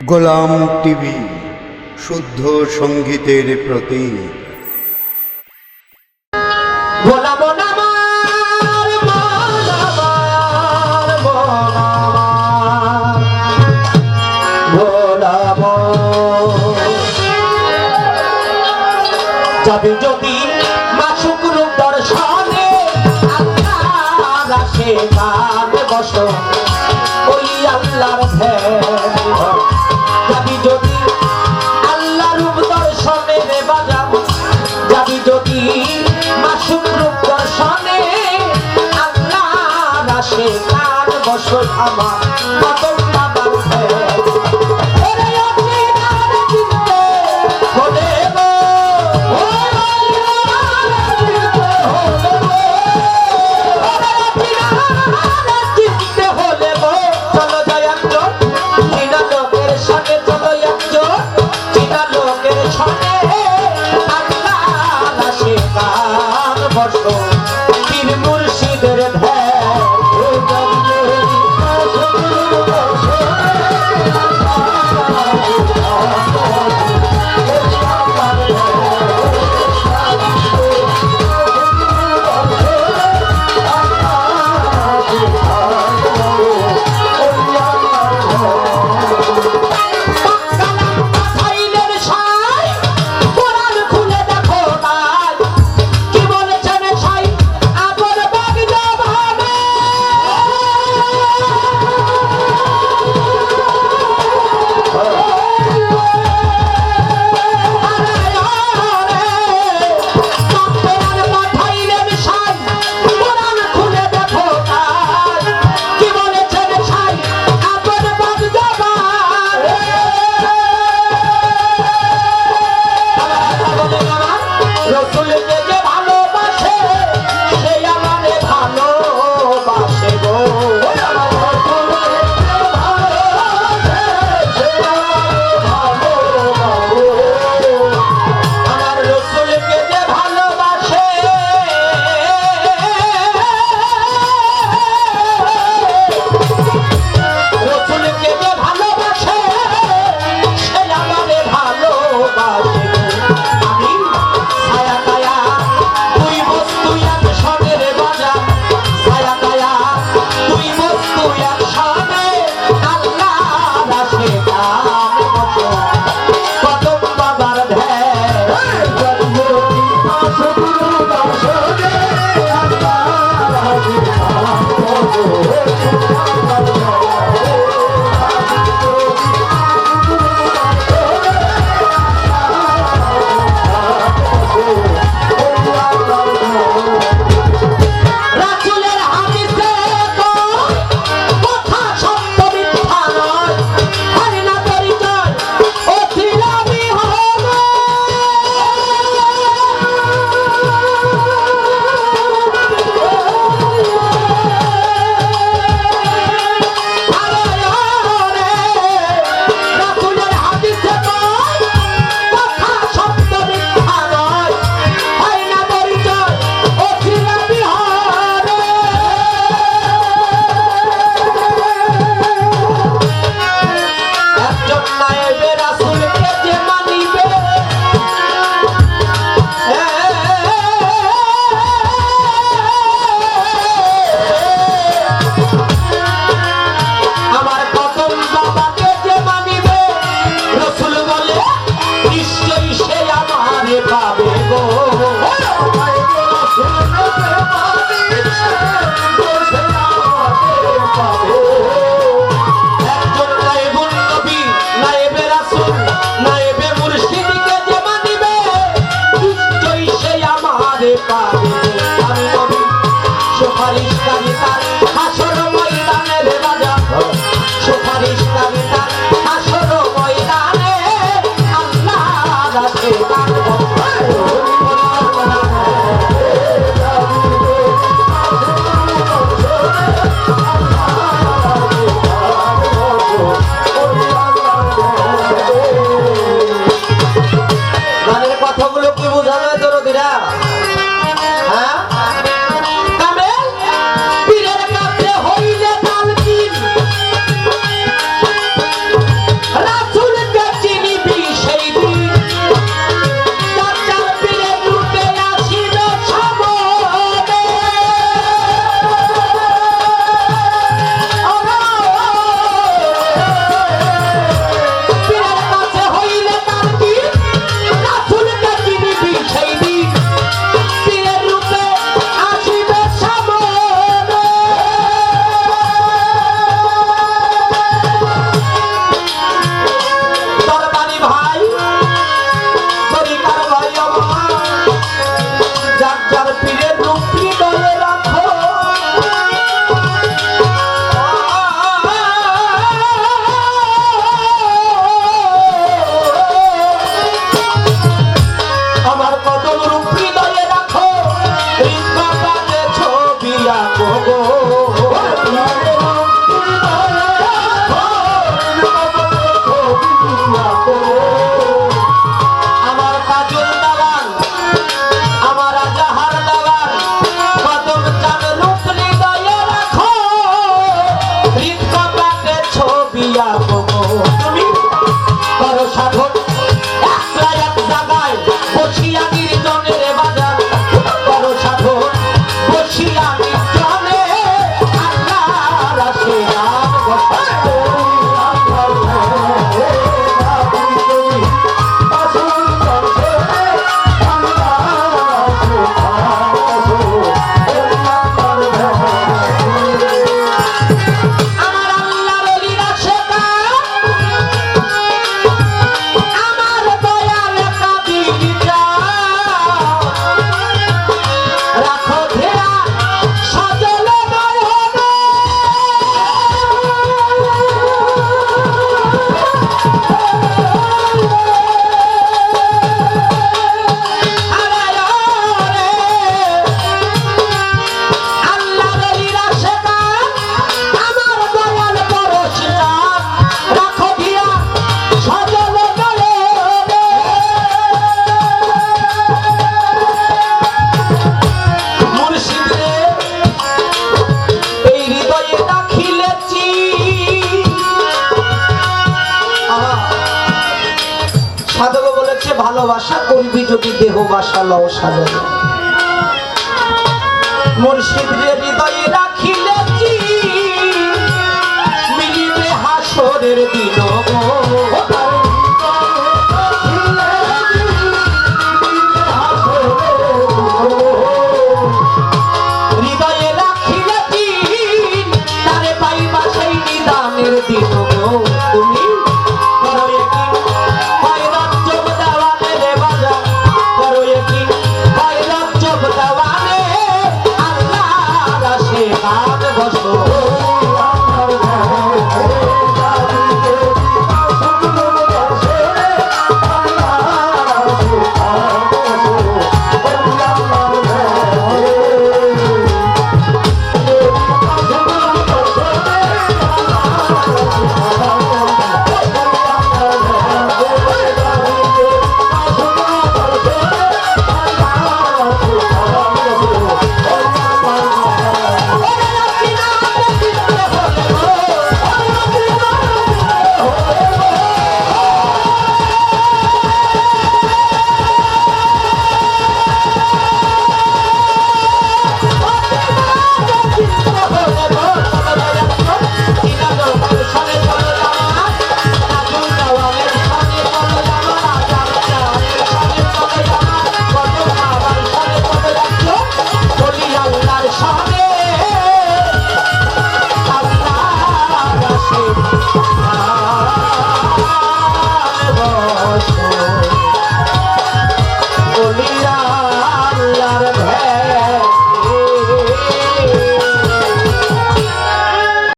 গোলাম TV শুদ্ধ সঙ্গীতের প্রতি। Oh, যদি মাসুক যদি মাসুম রূপ দর্শনে রসুলের গো। যদি দেহ বাসা লও সাজাবে মুর্শিদের হৃদয়ে